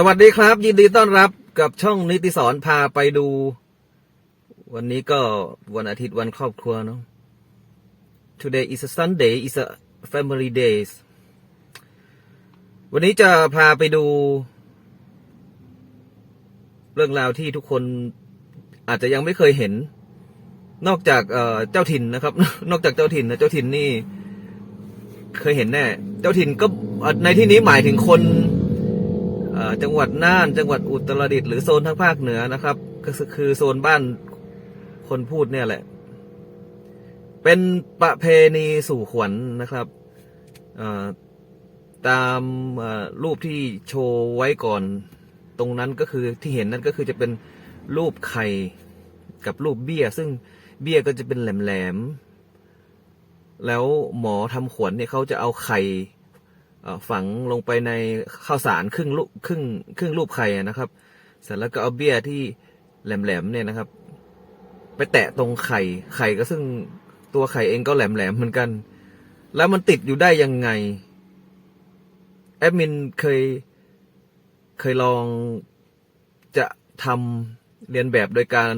สวัสดีครับ ยินดีต้อนรับกับช่องนิติสอนพาไปดู วันนี้ก็วันอาทิตย์วันครอบครัวเนาะ Today is a Sunday is a family days วันนี้จะพาไปดู เรื่องราวที่ทุกคนอาจจะยังไม่เคยเห็น นอกจากเจ้าถิ่นนะครับ นอกจากเจ้าถิ่นนะเจ้าถิ่นนี่ เคยเห็นแน่ เจ้าถิ่นก็ในที่นี้หมายถึงคน จังหวัดน่าน จังหวัดอุตรดิตถ์หรือโซนทางภาคเหนือนะครับ ก็คือโซนบ้านคนพูดเนี่ยแหละ เป็นประเพณีสู่ขวัญนะครับตามรูปที่โชว์ไว้ก่อน ตรงนั้นก็คือที่เห็นนั่นก็คือจะเป็นรูปไข่กับรูปเบี้ย ซึ่งเบี้ยก็จะเป็นแหลมๆแล้วหมอทำขวัญเนี่ยเขาจะเอาไข่ ฝังลงไปในข้าวสารครึ่งลูกครึ่งครึ่งรูปไข่นะครับ เสร็จแล้วก็เอาเบี้ยที่แหลมๆเนี่ยนะครับ ไปแตะตรงไข่ไข่ก็ซึ่งตัวไข่เองก็แหลมๆเหมือนกัน แล้วมันติดอยู่ได้ยังไง แอดมินเคยเคยลองจะทำเรียนแบบโดยการ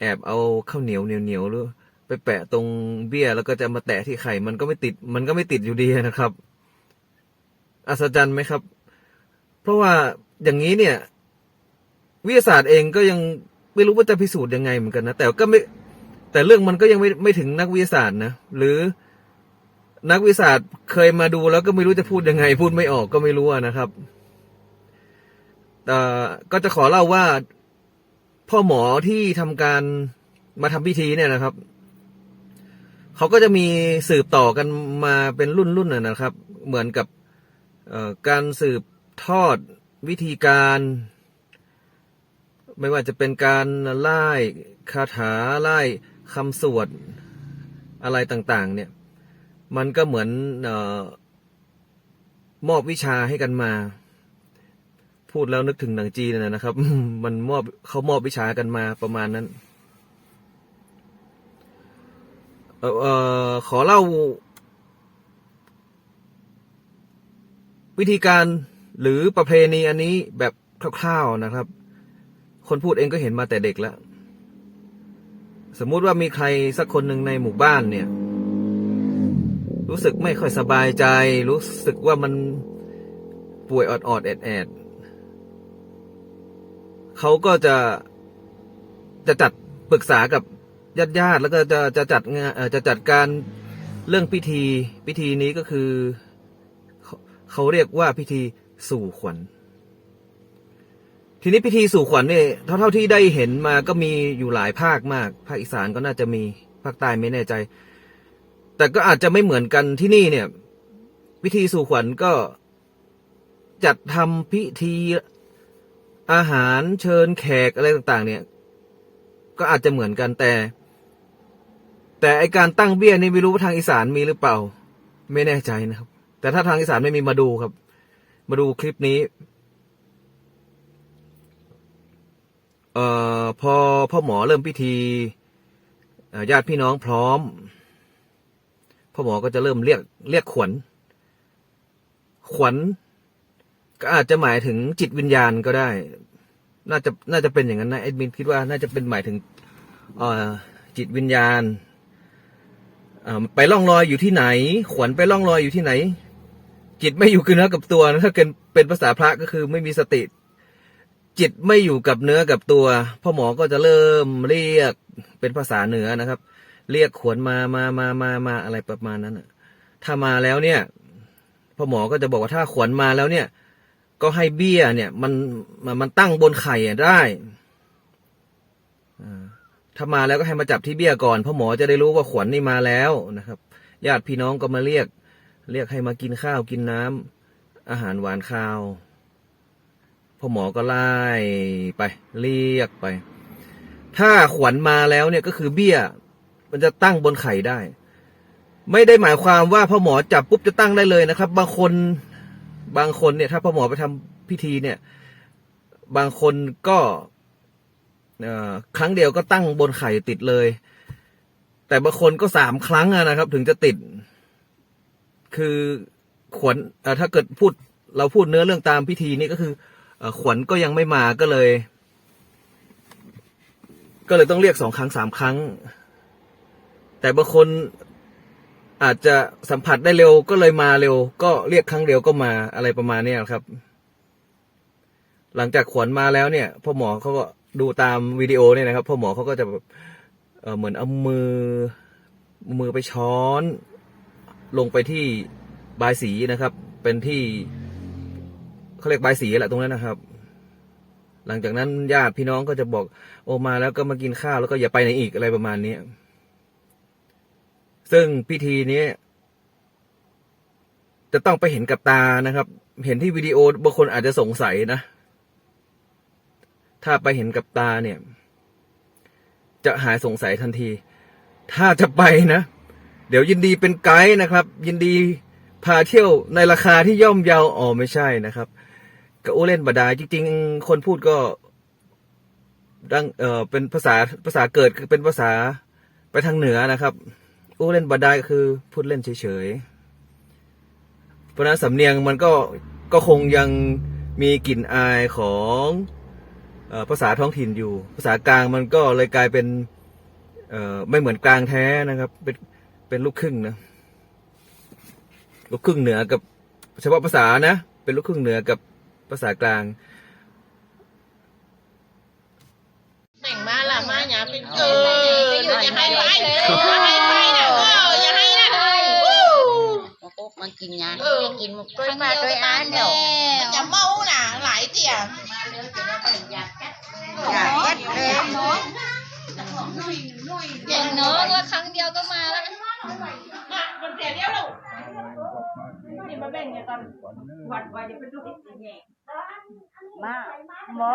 แอบเอาข้าวเหนียวเหนียวๆหรือไปแปะตรงเบี้ยแล้วก็จะมาแตะที่ไข่มันก็ไม่ติด มันก็ไม่ติดอยู่ดีนะครับ อัศจรรย์ไหมครับ เพราะว่าอย่างนี้เนี่ย วิทยาศาสตร์เองก็ยังไม่รู้ว่าจะพิสูจน์ยังไงเหมือนกันนะ แต่ก็ไม่ แต่เรื่องมันก็ยังไม่ไม่ถึงนักวิทยาศาสตร์นะ หรือนักวิทยาศาสตร์เคยมาดูแล้วก็ไม่รู้จะพูดยังไง พูดไม่ออกก็ไม่รู้นะครับแต่ก็จะขอเล่าว่าพ่อหมอที่ทำการมาทำพิธีเนี่ยนะครับเขาก็จะมีสืบต่อกันมาเป็นรุ่นรุ่นนะนะครับ เหมือนกับ การสืบทอดวิธีการ ไม่ว่าจะเป็นการไล่คาถาไล่คำสวดอะไรต่างๆ เนี่ย มันก็เหมือนออมอบวิชาให้กันมา พูดแล้วนึกถึงหนังจีนนะครับ มันมอบเขามอบวิชากันมาประมาณนั้น เอ่อออขอเล่า วิธีการหรือประเพณีอันนี้แบบคร่าวๆนะครับ คนพูดเองก็เห็นมาแต่เด็กแล้ว สมมุติว่ามีใครสักคนหนึ่งในหมู่บ้านเนี่ย รู้สึกไม่ค่อยสบายใจ รู้สึกว่ามันป่วยออดๆแอดๆเขาก็จะจะจัดปรึกษากับญาติๆแล้วก็จะจะจัดงานจะจัดการเรื่องพิธีพิธีนี้ก็คือ เขาเรียกว่าพิธีสู่ขวัญ ทีนี้พิธีสู่ขวัญเนี่ยเท่าเท่าที่ได้เห็นมาก็มีอยู่หลายภาคมาก ภาคอีสานก็น่าจะมีภาคใต้ไม่แน่ใจ แต่ก็อาจจะไม่เหมือนกันที่นี่เนี่ย พิธีสู่ขวัญก็จัดทำพิธีอาหารเชิญแขกอะไรต่างๆ เนี่ย ก็อาจจะเหมือนกันแต่ แต่ไอการตั้งเบี้ยนี่ไม่รู้ว่าทางอีสานมีหรือเปล่า ไม่แน่ใจนะครับ แต่ถ้าทางอีสานไม่มีมาดูครับ มาดูคลิปนี้ เอ่อพอพ่อหมอเริ่มพิธีญาติพี่น้องพร้อม พ่อหมอก็จะเริ่มเรียกเรียกขวัญขวัญก็อาจจะหมายถึงจิตวิญญาณก็ได้ น่าจะน่าจะเป็นอย่างนั้นนะเอ็ดมินคิดว่าน่าจะเป็นหมายถึงจิตวิญญาณอ่อไปล่องลอยอยู่ที่ไหน ขวัญไปล่องลอยอยู่ที่ไหน จิตไม่อยู่กับเนื้อกับตัวนะถ้าเป็นเป็นภาษาพระก็คือไม่มีสติ จิตไม่อยู่กับเนื้อกับตัวพ่อหมอก็จะเริ่มเรียกเป็นภาษาเหนือนะครับ เรียกขวนมามามามามาอะไรประมาณนั้นถ้ามาแล้วเนี่ยพ่อหมอก็จะบอกว่าถ้าขวนมาแล้วเนี่ย ก็ให้เบี้ยเนี่ย มันมันตั้งบนไข่ได้ถ้ามาแล้วก็ให้มาจับที่เบี้ยก่อนพ่อหมอจะได้รู้ว่าขวัญนี่มาแล้วนะครับญาติพี่น้องก็มาเรียก เรียกให้มากินข้าวกินน้ำอาหารหวานข้าวพ่อหมอก็ไล่ไป เรียกไป ถ้าขวัญมาแล้วเนี่ยก็คือเบี้ย มันจะตั้งบนไข่ได้ ไม่ได้หมายความว่าพ่อหมอจับปุ๊บจะตั้งได้เลยนะครับ บางคนบางคนเนี่ย ถ้าพ่อหมอไปทำพิธีเนี่ย บางคนก็ครั้งเดียวก็ตั้งบนไข่ติดเลย แต่บางคนก็สามครั้งนะครับ ถึงจะติด คือขวัญถ้าเกิดพูดเราพูดเนื้อเรื่องตามพิธีนี่ก็คือขวัญก็ยังไม่มาก็เลย ก็เลยต้องเรียกสองครั้งสามครั้ง แต่บางคนอาจจะสัมผัสได้เร็วก็เลยมาเร็ว ก็เรียกครั้งเดียวก็มาอะไรประมาณนี้ครับ หลังจากขวัญมาแล้วเนี่ยพ่อหมอเขาก็ดูตามวิดีโอเนี่ยนะครับพ่อหมอเขาก็จะแบบเหมือนเอามือมือไปช้อน ลงไปที่บายสีนะครับ เป็นที่เขาเรียกบายสีแหละตรงนั้นนะครับ หลังจากนั้นญาติพี่น้องก็จะบอกโอมาแล้วก็มากินข้าวแล้วก็อย่าไปไหนอีกอะไรประมาณนี้ซึ่งพิธีนี้จะต้องไปเห็นกับตานะครับ เห็นที่วิดีโอบางคนอาจจะสงสัยนะ ถ้าไปเห็นกับตาเนี่ย จะหายสงสัยทันที ถ้าจะไปนะ เดี๋ยวยินดีเป็นไกด์นะครับ ยินดีพาเที่ยวในราคาที่ย่อมเยาอ๋อไม่ใช่นะครับก็อ้เล่นบดายจริง ๆ คนพูดก็ดังเออเป็นภาษาภาษาเกิดคือเป็นภาษาไปทางเหนือนะครับอู้เล่นบดายก็คือพูดเล่นเฉยๆเพราะนั้นสำเนียงมันก็ก็คงยังมีกลิ่นอายของเออภาษาท้องถิ่นอยู่ ภาษากลางมันก็เลยกลายเป็นเอ่อไม่เหมือนกลางแท้นะครับ เป็น เป็นลูกครึ่งนะ ลูกครึ่งเหนือกับ เฉพาะภาษานะ เป็นลูกครึ่งเหนือกับภาษากลาง แต่งมาละมาอย่าเป็นเอออย่าให้ไปอย่าให้ไปนะเอออย่าให้นะวู้มาปุ๊บมากินยาเออกินหมดด้วยมาด้วยอันเดียวมันจะเมาน่ะหลายเตี่ยอยากเอ็ดเลยอย่างน้อยว่าครั้งเดียวก็มาแล้ว มันเสียเดียวลูกมาหมอ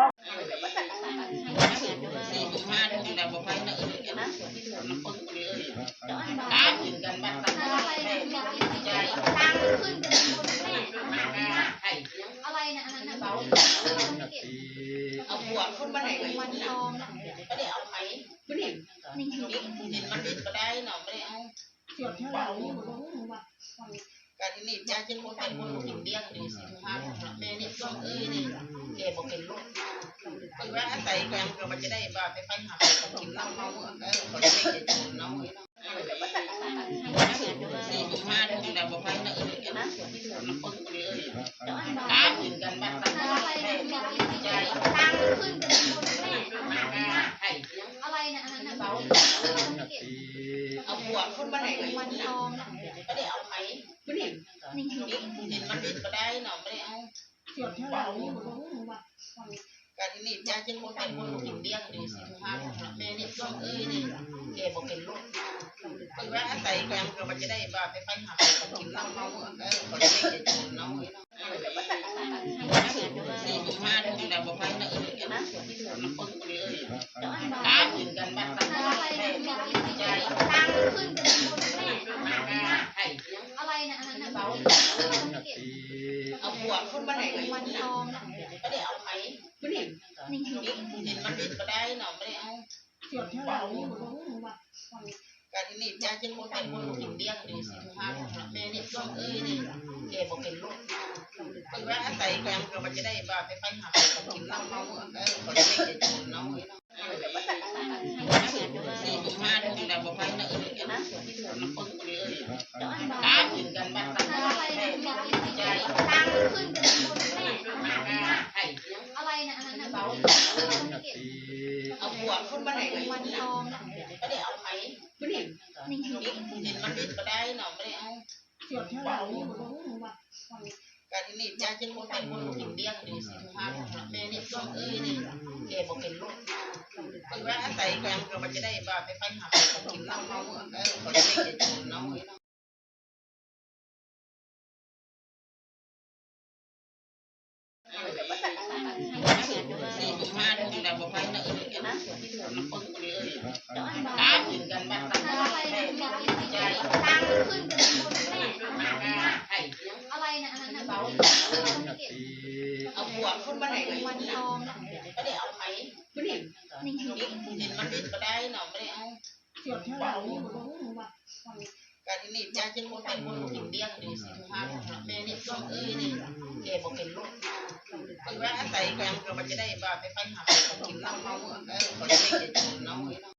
สี่สิบห้าทุ่มแล้วบอกไปนะเออนะมันคนเลยตามถึงกันบ้างตั้งใจตั้งขึ้นให้อะไรนะอันนั้นนะเอาหัวคนมาไหนเลยวันทองนะ ไม่ได้เอาไหมไม่ได้ นี่ นี่เห็นมันดิ้นก็ได้เนาะไม่ได้เอา การที่นี่ยาจะคนเป็นคนกินเลี้ยงดีสิทุกท่านแม่นี่ยต้องเอ้ยนี่แกบเป็นลูกคือว่าอาศัยกันก็มันจะได้บ้าไปไปหาของกินเหล้าเมาเออเขาจะไม่ได้กินเนาะสี่สิบห้าทุ่มแล้วบอกไปนะเออนะมันคนเลยตามถึงกันบ้างตั้งใจตั้งขึ้น คนมาไหนเลยวันทองไม่ได้เอาไหมไม่ได้นี่นี่เห็นมันดิ้นก็ได้เนาะไม่ได้เอาเบาการที่นี่ยาจะคนเป็นคนกินเลี้ยงดีสิทุกท่านแม่เนี่ยต้องเอ้ยนี่แกบอกเป็นลูกคือว่าอาศัยกันก็มันจะได้บ้าไปไปหาของกินเหล้าเมาเออเขาจะไม่ได้กินเนาะสี่สิบห้าทุ่มแล้วบอกไปนะเออนะมันคนเลยตามถึงกันบ้างตั้งใจ อะไรนะอันนั้นนะเอาหัวคนมาไหนเลยวันทองไม่ได้เอาไหมไม่ได้นี่นี่มันดิ้นก็ได้เนาะไม่ได้เอาการที่นี่ยาจะคนเป็นคนกินเลี้ยงดีสิทุกท่าแม่เนี่ยต้องเอ้ยนี่แกบอกเป็นลูกคือว่าอาศัยกันก็มันจะได้บ้าไปไปหาของกินเหล้าเมาเออเขาจะไม่ได้กินเนาะสี่สิบห้าทุ่มแล้วบอกไปนะเออนะมันคนเลยตามถึงกันบ้างตั้งใจตั้งขึ้นให้ อะไรนะอันนั้นนะเอาหัวคนมาไหนเลยวันทองนะไม่ได้เอาไหมไม่ได้นี่นี่เห็นมันดินก็ได้เนาะไม่ได้เอาการที่นี่ยาจะคนเป็นคนกินเลี้ยงดีสิทุกท่านแม่เนี่ยต้องเอ้ยนี่แกบอกเป็นลูกคือว่าอาศัยกันก็มันจะได้บ้าไปไปหาของกินเหล้าเมาเออเขาจะไม่ได้กินเนาะสี่สิบห้าทุ่มแล้วบอกนะเออนะมันคนเลยตามถึงกันบ้างตั้งใจตั้งขึ้นให้อะ เอาหัวคนมาไหนเลยวันทองนะไม่ได้เอาไหมไม่ได้นี่นี่เห็นมันดิ้นก็ได้เนาะไม่ได้เอา การที่นี่ยาจะคนเป็นคนกินเลี้ยงดูสิทุกท่านแม่นี่ยต้องเอ้ยนี่แกบอกเป็นลูกคือว่าอาศัยกันก็มันจะได้ว่าไปไปหาของกินเหล้าเมาเออคนไม่จะกินเนาะ